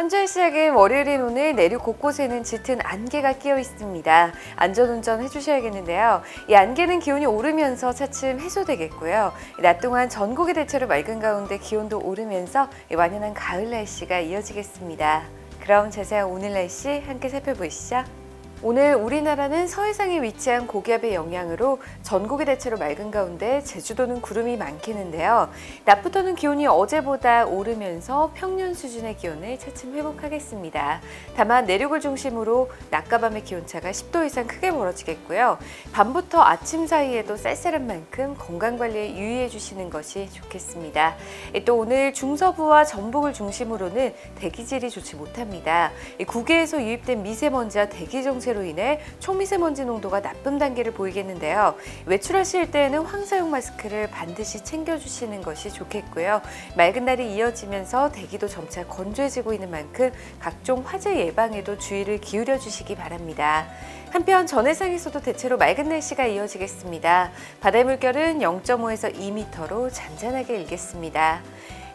3주의 시작인 월요일인 오늘 내륙 곳곳에는 짙은 안개가 끼어 있습니다. 안전운전 해주셔야겠는데요. 이 안개는 기온이 오르면서 차츰 해소되겠고요. 낮 동안 전국이 대체로 맑은 가운데 기온도 오르면서 완연한 가을 날씨가 이어지겠습니다. 그럼 자세한 오늘 날씨 함께 살펴보시죠. 오늘 우리나라는 서해상에 위치한 고기압의 영향으로 전국이 대체로 맑은 가운데 제주도는 구름이 많겠는데요. 낮부터는 기온이 어제보다 오르면서 평년 수준의 기온을 차츰 회복하겠습니다. 다만 내륙을 중심으로 낮과 밤의 기온차가 10도 이상 크게 벌어지겠고요. 밤부터 아침 사이에도 쌀쌀한 만큼 건강관리에 유의해 주시는 것이 좋겠습니다. 또 오늘 중서부와 전북을 중심으로는 대기질이 좋지 못합니다. 국외에서 유입된 미세먼지와 대기 정체 정체로 인해 초미세먼지 농도가 나쁨 단계를 보이겠는데요. 외출하실 때에는 황사용 마스크를 반드시 챙겨주시는 것이 좋겠고요. 맑은 날이 이어지면서 대기도 점차 건조해지고 있는 만큼 각종 화재 예방에도 주의를 기울여 주시기 바랍니다. 한편 전해상에서도 대체로 맑은 날씨가 이어지겠습니다. 바다의 물결은 0.5에서 2m로 잔잔하게 일겠습니다.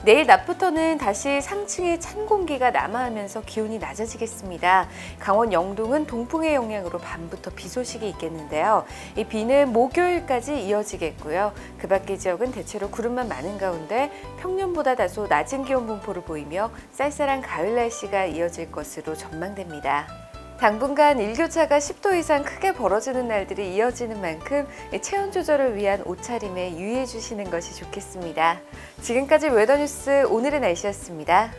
내일 낮부터는 다시 상층에 찬 공기가 남하하면서 기온이 낮아지겠습니다. 강원 영동은 동풍의 영향으로 밤부터 비 소식이 있겠는데요. 이 비는 목요일까지 이어지겠고요. 그 밖의 지역은 대체로 구름만 많은 가운데 평년보다 다소 낮은 기온 분포를 보이며 쌀쌀한 가을 날씨가 이어질 것으로 전망됩니다. 당분간 일교차가 10도 이상 크게 벌어지는 날들이 이어지는 만큼 체온 조절을 위한 옷차림에 유의해 주시는 것이 좋겠습니다. 지금까지 웨더뉴스 오늘의 날씨였습니다.